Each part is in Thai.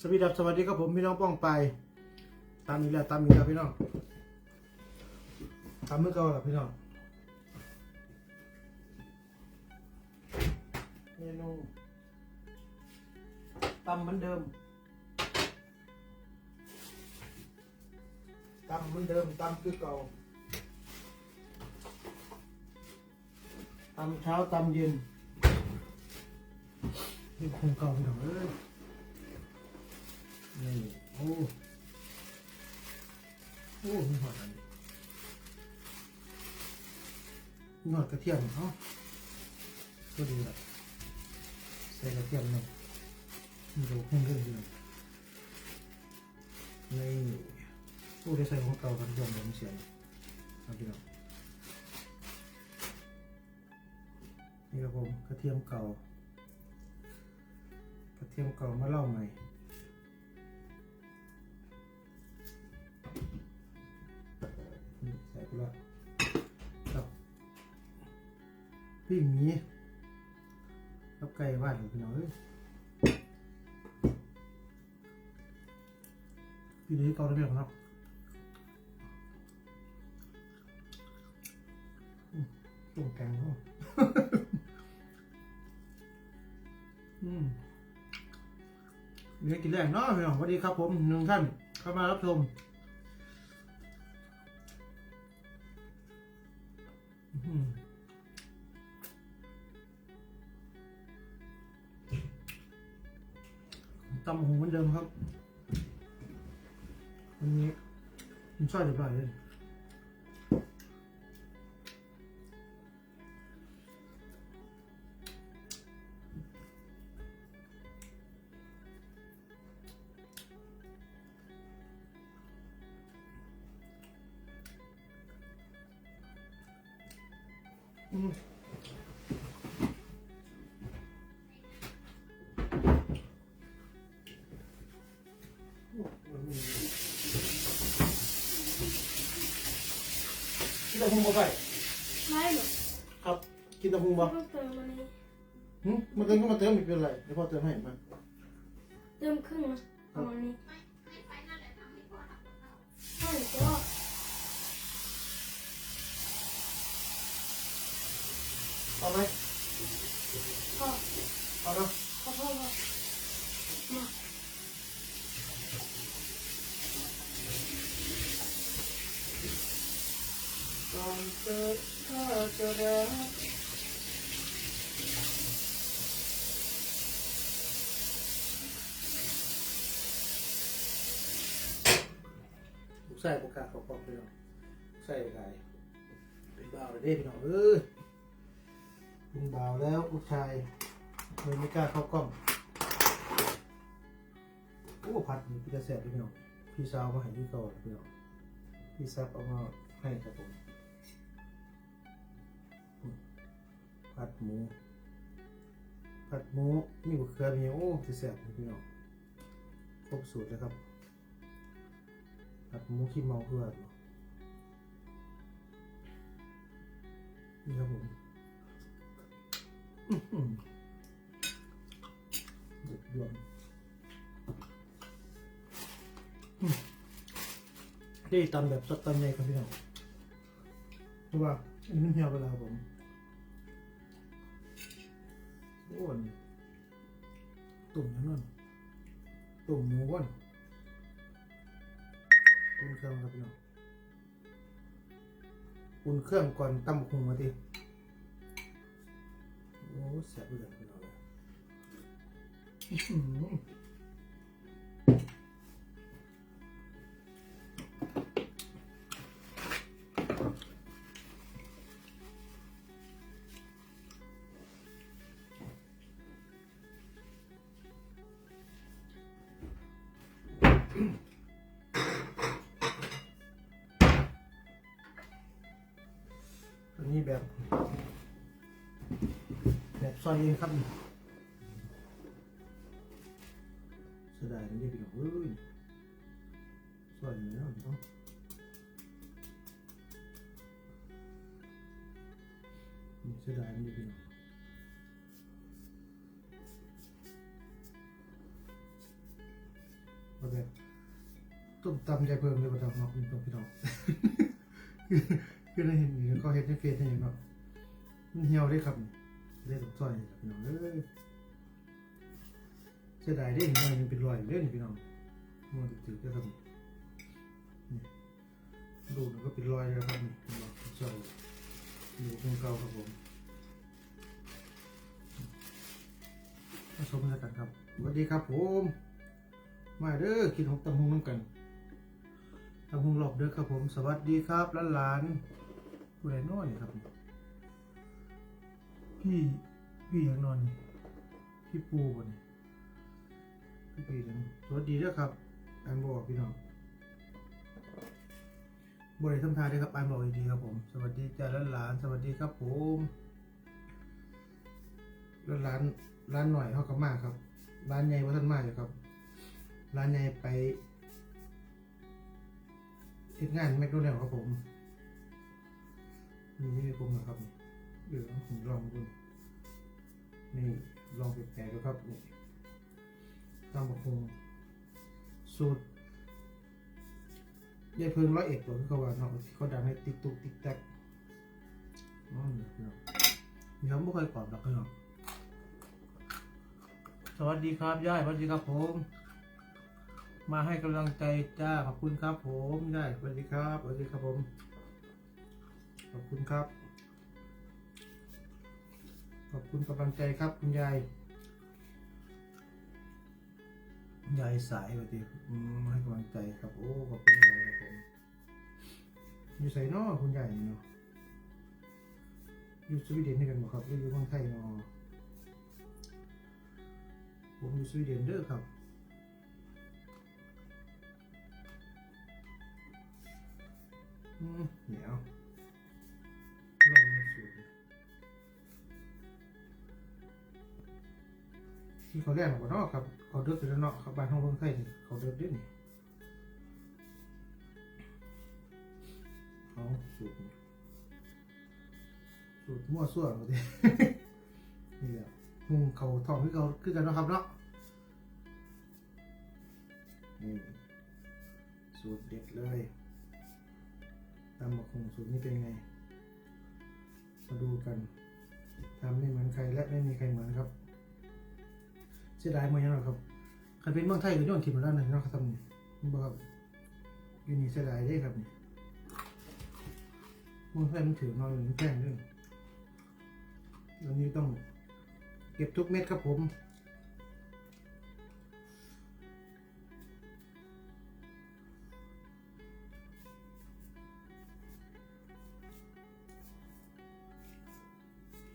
สวัสดีครับสวัสดีครับผมพี่น้องป้องไป ตามอีกแล้วตามอีกแล้วพี่น้องตามมือเก่าแล้วพี่น้องเมนูตำเหมือนเดิมตำเหมือนเดิมตำคือเก่าตำเช้าตำเย็นนี่คงเก่าพี่น้องเอ้ย นี่ โอ้ โอ้มีหอดอันนี้มีหอดกระเทียมเนาะก็ดีละใส่กระเทียมหน่อยมีโรคเพิ่มเรื่อยๆนี่โอ้ได้ใส่ของเก่ากระเทียมผมเสียงเอาพี่น้องนี่ครับผมกระเทียมเก่ากระเทียมเก่ามาเล่าใหม่ ปิ้งหมีกับไก่บ้านของพี่น้องเอ้ยพี่นี้เกาได้ไหมครับอืมต้มแกงเขาอืมนี่กินแรงเนาะพี่น้องสวัสดีครับผมหนึ่งท่านเข้ามารับชม กินตะพุงบ่ไก่ไม่หรอกครับ กินตะพุงบ่ต้องเติมอันนี้หึมาเติมก็มาเติมไม่เป็นไรเดี๋ยวพ่อเติมให้มา เติมครึ่งนะ ถ้าจะรักลูกใส่ปกกาเขาบอกพี่น้องลูกใส่ไก่เป็นบ่าวเลยพี่น้องเอ้ยเป็นบ่าวแล้วลูกชายเลยไม่กล้าเข้ากล้องโอ้ผัดนี่พี่จะแสบพี่น้องพี่สาวมาให้พี่ก่อนพี่น้องพี่ซับเอามาให้ครับผม ผัดหมู ผัดหมูมีบุกเขือมีโอ้จะแซ่บพี่น้องครบสูตรเลยครับ ผัดหมูขี้เมาเพื่อนนี่ครับผมเด็ดดวงได้ตำแบบสดตำใหญ่ครับพี่น้องเพราะว่าอันนี้เหี่ยวไปแล้วครับผม โอ้นตุ่มยังนั่นตุ่มหมูก่อนอุ่นเครื่องครับพี่น้องอุ่นเครื่องก่อนตั้มหุงมาดิโอ้แสบเลยพี่น้องเลย ซอยเองครับนี่เสียดายมันได้พี่น้องเอ้ยซอยอยู่แล้วเนาะนี่เสียดายมันได้พี่น้องก็แบบต้มตำใจเพิ่มเลยประดับนาะพี่น้องพี่น้องคือในเห็นนี่ก็เห็นในเฟซนี่เนาะมันเหี่ยวได้ครับนี่ ได้ตกซอยนี่พี่น้องเอ้ยเสียดายได้เห็นหน่อยมันเป็นรอยอยู่เด้อนี่พี่น้องมันติดๆได้ครับนี่ดูมันก็เป็นรอยแล้วครับนี่พี่น้องตกซอยอยู่ตรงเก่าครับผมมาชมกันครับสวัสดีครับผมมาเด้อกินของตำฮงน้ำกันตำฮงหลบเด้อครับผม สวัสดีครับหลานๆผู้ใดนอนนี่ครับ พี่พี่ยังนอนนี่พี่ปูบนี่พี่ปีนสวัสดีด้อครับอันบอกพี่น้องบริทำทานด้วยครับอันบอกดีครับผม สวัสดีจ้าหลานสวัสดีครับผมแล้วร้านร้านหน่อยเขาก็มากครับ ร้านใหญ่ว่าท่านมากอยู่ครับ ร้านใหญ่ไปเฮ็ดงานแมคโดนัลด์ครับผมนี่นี่ผมนะครับ เดี๋ยวผมลองดูนี่ลองแปลกๆดูครับนี่ตามบักคงสูตรยายเพิ่งร้อยเอ็ดตัวที่เขาว่าเนาะที่เขาดังให้ติ๊กตุกติ๊กแท็กอ๋อนี่ครับนี่เขาไม่ค่อยกรอบหรอกครับสวัสดีครับย่ายสวัสดีครับผม มาให้กำลังใจจ้าขอบคุณครับผมได้สวัสดีครับสวัสดีครับผม ขอบคุณครับข อบคุณกำลังใจครับคุณยาย ยายสายวัสดีอืมให้กำลังใจครับ โอ้ ขอบคุณยายครับผมอยู่ใส่นอคุณยายเนาะ อยู่สวีเดนด้วยกันบ่ครับหรืออยู่เมืองไทยเนาะผมอยู่สวีเดนเด้อครับอืมเดี๋ยว ที่เขาแรกของเนาะครับเขาเดือดอยู่แล้วเนาะครับบ้านห้องเพิ่งไข่นี่เขาเดือดด้วยนี่เขาสูตรสูตรมั่วซั่วหมดเลยนี่แหละหุงเขาทองคือเขาคือกันเนาะครับเนาะนี่สูตรเด็ดเลยตำบักหุ่งสูตรนี้เป็นไง มาดูกันทำไม่เหมือนใครและไม่มีใครเหมือนครับ เสียดายมั้ยังหรอครับใครเป็นเมืองไทยก็ย้อนถิ่นมาแล้วนะเนาะเขาทำนี่นี่บอกครับอยู่นี่เสียดายได้ครับนี่เมืองไทยมันถือนอนหนึ่งแพงด้วยอันนี้ต้องเก็บทุกเม็ดครับผม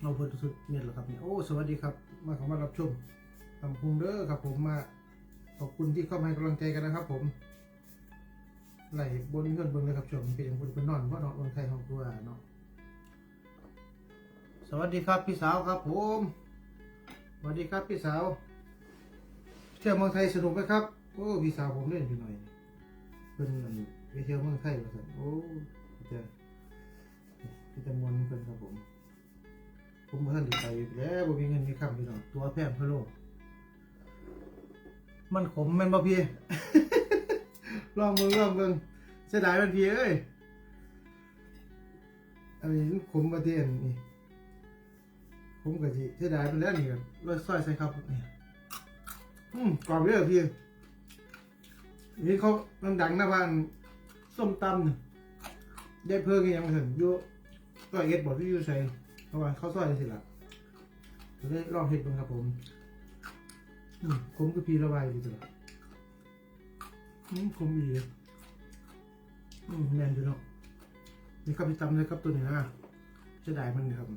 เราเพิ่นสุดเม็ดแล้วครับเนี่ยโอ้ สวัสดีครับ มาข้ามารับชม ทำพุงเด้อครับผมมาขอบคุณที่เข้ามาให้กำลังใจกันนะครับ ผมไหลบนเงินบิ่งเลยครับชมเป็นอย่างคุณเป็นนอนเพราะนาะเมืองไทยของตัวเนาะสวัสดีครับพี่สาวครับผมสวัสดีครับพี่สาวเที่ยวเมืองไทยสนุกไหมครับโอ้พี่สาวผมเล่นพี่หน่อยเป็นอันไปเที่ยวเมืองไทยว่าซั่นโอ้จะพี่จะมวนเพิ่นครับผม ผมบ่ทันได้ไปแล้วบ่มีเงินมีคำพี่น้องตัวแพงพื่อโลก มันขมม่นบ่พี่ ลองเบิ่งลองเบิ่งเสียดายมันพี่เอ้ยอันนี้ขมบ่เตียนนี่ผมก็สิเสียดายไปแล้วนี่ก็รสซอยใส่ครับนี่อืมกรอบเด้อพี่นี่เขาดังๆนะบ้านส้มตำนี่ได้เพิ่งยังถึงอยู่ก็เอ็ดบ่ที่อยู่ใส่เพราะว่าข้าวซอยสิละจะได้ลองเห็ดบ้างครับผม อืมผมก็พีระบายดีจ้ะอืมผมดีเลยอืมแมนอยู่เนาะนี่ครับพี่ตำเลยครับตัวนี้นะจะได้มันครับ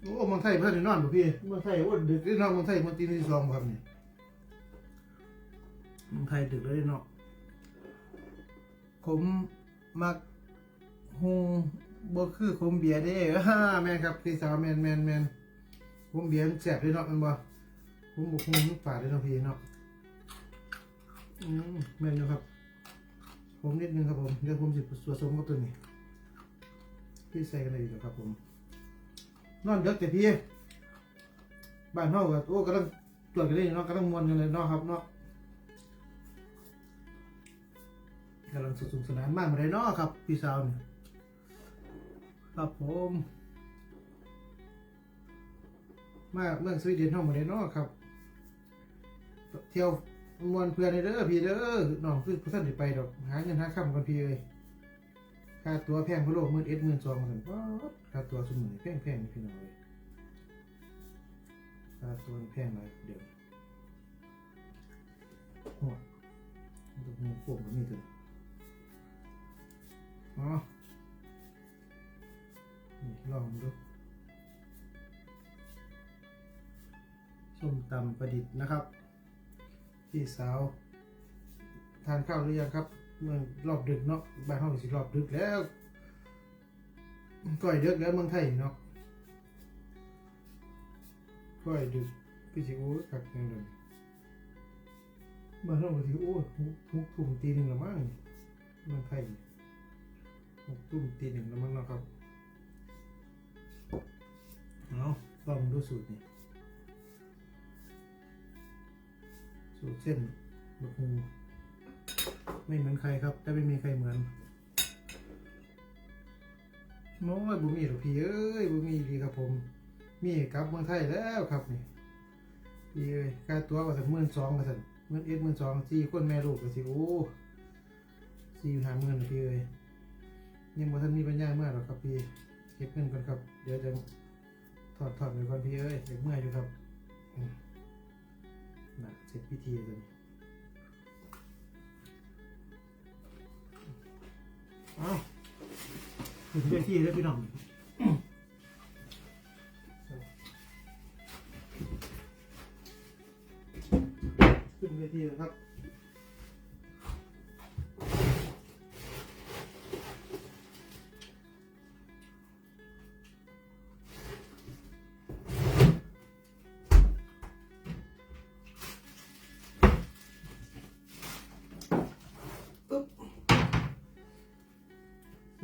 โอ้เมืองไทยเพื่อนนอนบ่พี่เมืองไทยโอ้ดึกเลยเนาะเมืองไทยเมืองตีนี่สองบ่ครับนี่เมืองไทยดึกเลยเนาะผมมักฮง บ่คือผมเบียร์เด้ฮ่าแม่นครับพี่สาวแม่นแม่นแม่นผมเบียร์มันแซ่บเลยเนาะมันบ่ผมบ่คงมันฝาดเลยเนาะพี่เนาะอืมแม่นอยู่ครับผมนิดนึงครับผมเดี๋ยวผมสิผสมกับตัวนี้พี่ใส่กันเลยดีกว่าครับผมนอนเด็กแต่พี่บ้านเฮาก็โอ้กำลังตรวจกันเลยเนาะกำลังมวนกันเลยเนาะครับเนาะกำลังสนุกสนานมากเลยเนาะครับ พี่สาวเนี่ย ครับผม มาเมืองสวีเดนเฮาหมดเลยเนาะครับ เที่ยวมวนเพื่อนเด้อพี่เด้อน้องคือผู้ท่านได้ไปดอก หาเงินหาค่ำกันพี่เอ้ยค่าตัวแพงพะโลกมื่นเอ็ดมื่นสองกันป๊าดค่าตัวสมุนแพงแพงพี่น้องเอ้ยค่าตัวแพงหลายเดี๋ยวโอ้ตัวงูโป่งก็มีตัวอ๋อ ลองดูส้มตำประดิษฐ์นะครับ พี่สาว ทานข้าวหรือยังครับ เมื่อรอบดึกเนาะบ้านห้องสิรอบดึกแล้วก้อยดึกแล้วเมืองไทยเนาะก้อยดึกพี่สิโอ้กักยังเดินบ้านห้องสิโอ้หกหกทุ่มตีหนึ่งละมั้งเมืองไทยหกทุ่มตีหนึ่งละมั้งเนาะครับ เอาลองดูสูตรนี่สูตรเส้นบะฮูไม่เหมือนใครครับ แต่ไม่มีใครเหมือนน้อยบุมีหรอพี่เอ้ยบุมีดีครับผม มีกลับเมืองไทยแล้วครับนี่พี่เอ้ยค่าตัวว่าสักหมื่นสองว่าสันหมื่นเอ็ดหมื่นสองสี่คนแม่ลูกก็สิโอ้สี่ห้าหมื่นนะพี่เอ้ยยังบ่ทันมีปัญญาเมื่อหรอกครับพี่เก็บเงินก่อนครับ เดี๋ยวจะ ถอดถอดไปก่อนพี่เอ้ยเดี๋ยวเมื่อยอยู่ครับนะเสร็จพิธีเลยเอาถึงเวทีแล้วพี่น้องขึ้นเวทีแล้วครับ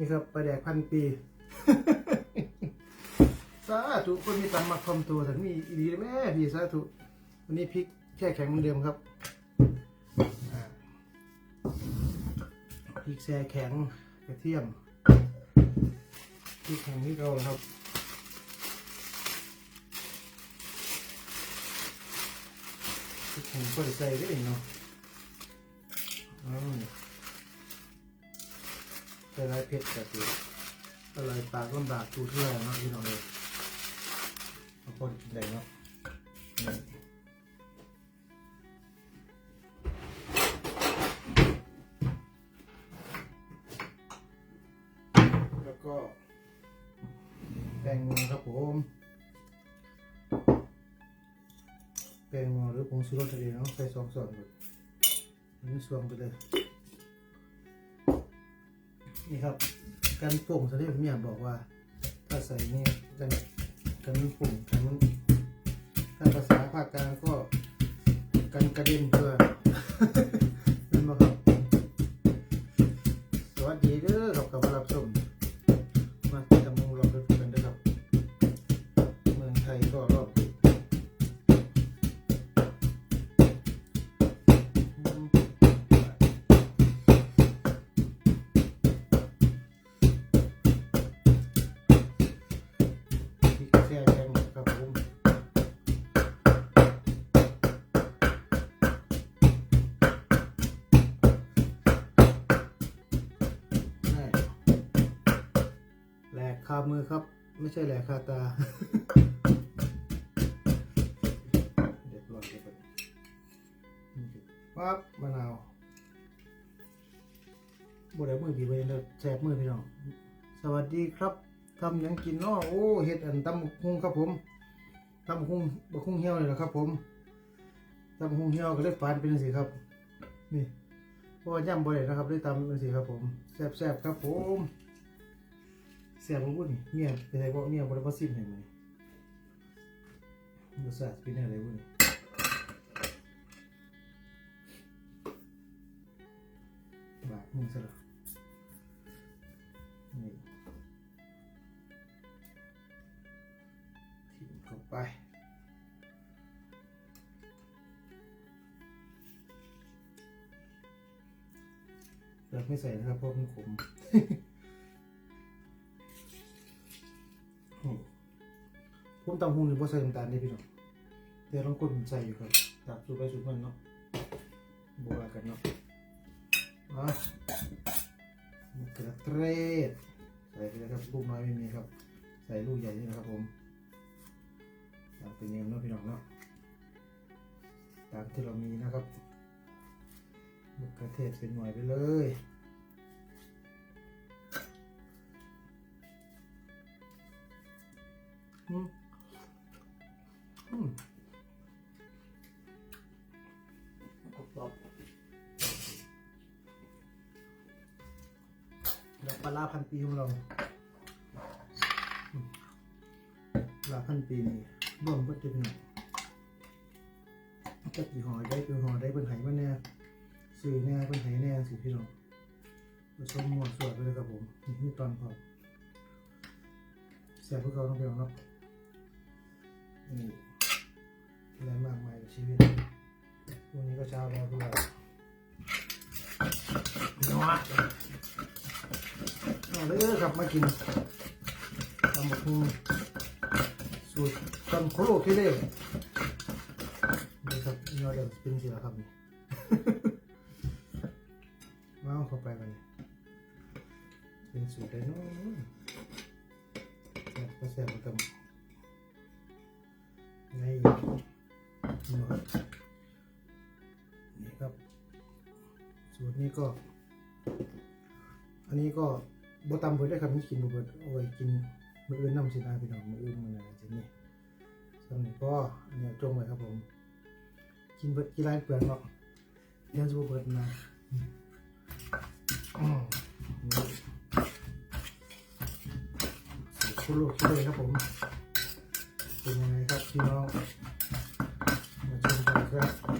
นี่ครับปลาแดกพันปีสาธุคนมีตำมาคอมตัวแต่มีอีดีแม่พี่สาธุวันนี้พริกแช่แข็งเหมือนเดิมครับพริกแช่แข็งกระเทียมพริกแข็งนี่เราครับพริกแข็งก็ใส่ได้เนาะ อืมเป็นไรเผ็ดแบบนี้อะไรปากลำบากตูเทื่อเนาะพี่น้องเลยเอาคนกินได้เนาะแล้วก็แป้งนัวครับผมแป้งนัวหรือผงชูรสทะเลเนาะใส่สองส่วนหมดนี่สวมไปเลย นี่ครับ การปุ่งสะเรียกเมียบอกว่า ถ้าใส่นี่กันกันมันปุ่งกันถ้าภาษาภาคกลางก็กันกระเด็นเพื่อนั่นมาครับ สวัสดีเด้อ อครับ ไม่ใช่แหลกคาตาเด็ดร้อนเลยครับปั๊บมะนาวบ่ได้มือพี่ไปเลยแสบมือพี่น้อง สวัสดีครับทำยังกินเนาะโอ้เห็ดอันตำบักหุ่งครับผมตำบักหุ่งบักหุ่งเหี่ยวนี่แหละครับ ผมตำบักหุ่งเหี่ยวก็เลยฟานเป็นสิครับ นี่เพราะว่าย่ำบ่ได้นะครับเลยตำเป็นสิครับผมแซ่บๆครับผม เสียบบุ้นเมียเป็นไรบ่เมียบริบสินให้มันดูสะอาดเป็นอะไรบุ้นบาทมึงซะหรอนี่ทิ้งเข้าไปเราไม่ใส่นะครับเพราะมันขม ผมตำหูนี่บ่ใส่น้ำตาลได้พี่น้องแต่ลองกดใส่อยู่ครับตามสูตรไปสูตรมันเนาะบวกกันเนาะอะมะเขือเทศใส่ไปเลยครับลูกน้อยไม่มีครับ ใส่ลูกใหญ่นี่นะครับผมตามเป็นเนียมเนาะพี่น้องเนาะตามที่เรามีนะครับมะเขือเทศเป็นหน่วยไปเลยอืมอืม กรอบๆแล้วปลาพันปีของเราปลาพันปีนี่ร่วมก็จะเป็นจะกี่ห่อได้เป็นห่อได้เป็นไหมาแน่ซื้อแน่เป็นไหแน่สิพี่น้องผสมหมวดสวดไปเลยครับผมนี่ตอนพอแซ่บพวกเราต้องไปเอาเนาะนี่ อะไรมากมายกับชีวิตวันนี้ก็เช้าแล้วพวกเราเนาะเอาเลยครับมากินตำบักหุ่งสูตรตำโคโลเคเล่นี่ครับยอดเดียวเป็นสิละครับนี่ ว้าวเข้าไปกันนี่เป็นสูตรได้เน้อยแซ่บก็แซ่บก็ตำ ก็บ่ตำเบิดได้ครับนี่กินบ่เบิดเอาไว้กินมื้ออื่นนำสินะพี่น้องมื้ออื่นมื้อหน้าจะนี่สำนี้ก็อันนี้จงไว้ครับผม กินเบิดกี่ไรเปลือกเนาะเดี๋ยวจะบ่เบิดนะอืมนี่ใส่คุโรคิเลยครับผม เป็นยังไงครับพี่น้อง มาชมกันครับ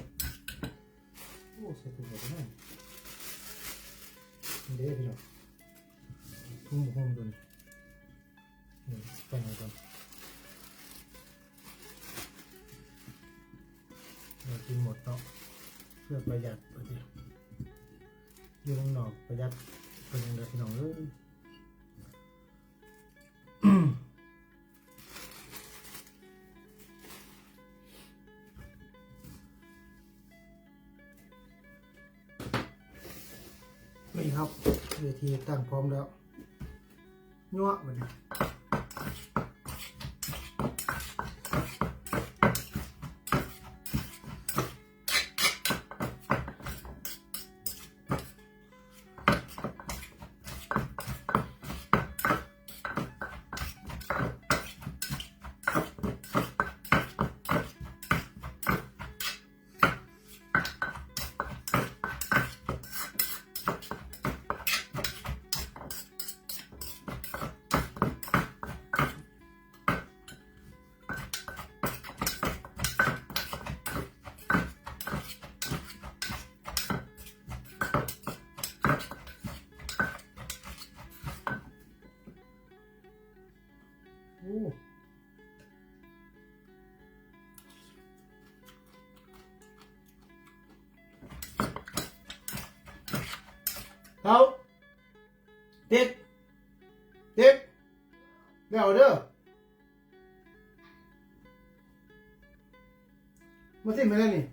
นี่ครับเวทีตั้งพร้อมแล้วยั่วมันนี้ มาสิมาแล้วนี่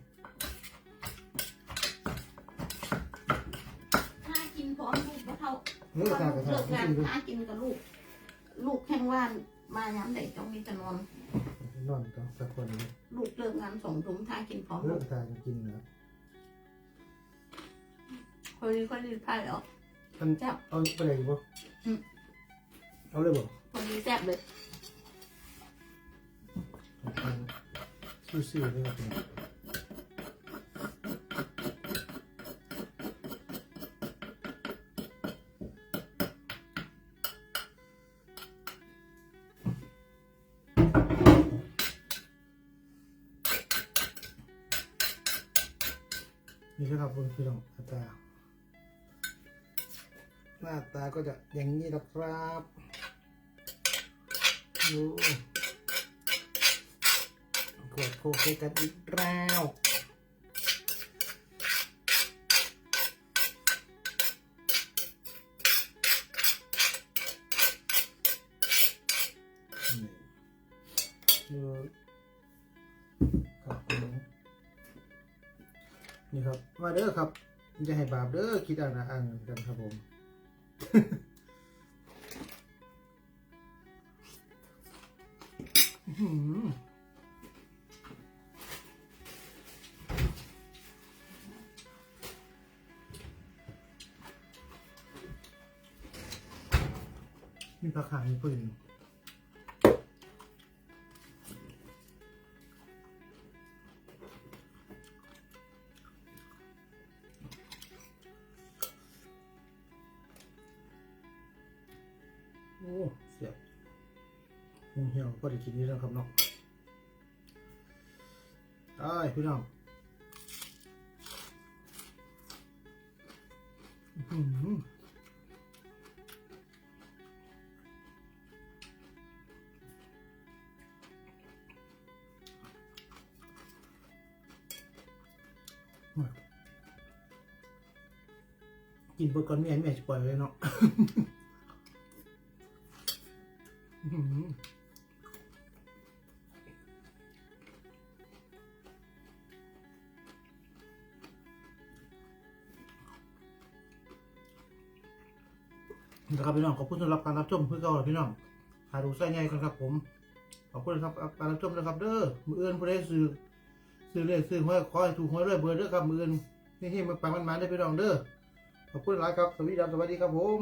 ถ้ากินพร้อมลูกก็เท่าเฮ้ยตาลูกระกทะเลิกมาสิดูงานถ้ากินกับลูก ลูกแข่งว่านมาย้ำไหนต้องมีจะนอน นอนต้องสักคนนี้ลูกเลิกงานสองทุ่มถ้ากินพร้อมเลิลูกกทานกินนะ คนนี้คนนี้พลาดแล้ว มัน จับ เอาไปเลยบ่อืม เอาเลยบ่คนนี้แซ่บเลย ซื่อๆเลยครับเนี่ยนี่ครับคุณพี่น้องหน้าตาหน้าตาก็จะอย่างนี้นะครับดู วดโคเคกันอีกแล้วคือครับนี่ครับ มาเด้อครับจะให้บาปเด้อคิดอ่านอ่านกันครับผม มีปลาขางมีปืนโอ้เสียบหงเหี่ยวก็ได้กินนี่แล้วครับเนาะได้พี่น้องอื้อ กินเบอร์ก่อนแม่แม่จะปล่อยเลยเนาะนะครับพี่น้องขอบคุณสำหรับการรับชมเพื่อเก่าพี่น้องหาดูไส้ใหญ่กันครับผม ขอบคุณครับการรับชมนะครับ เด้อมืออื่นผู้ใดซื้อ ซื้อเลยซื้อหวยขอให้ถูกหวยเรื่อยเบอร์เรื่อครับมือนนี่ให้มาปังมันมาได้อพี่น้องเด้อขอบคุณหลายครับ สวัสดีครับสวัสดีครับผม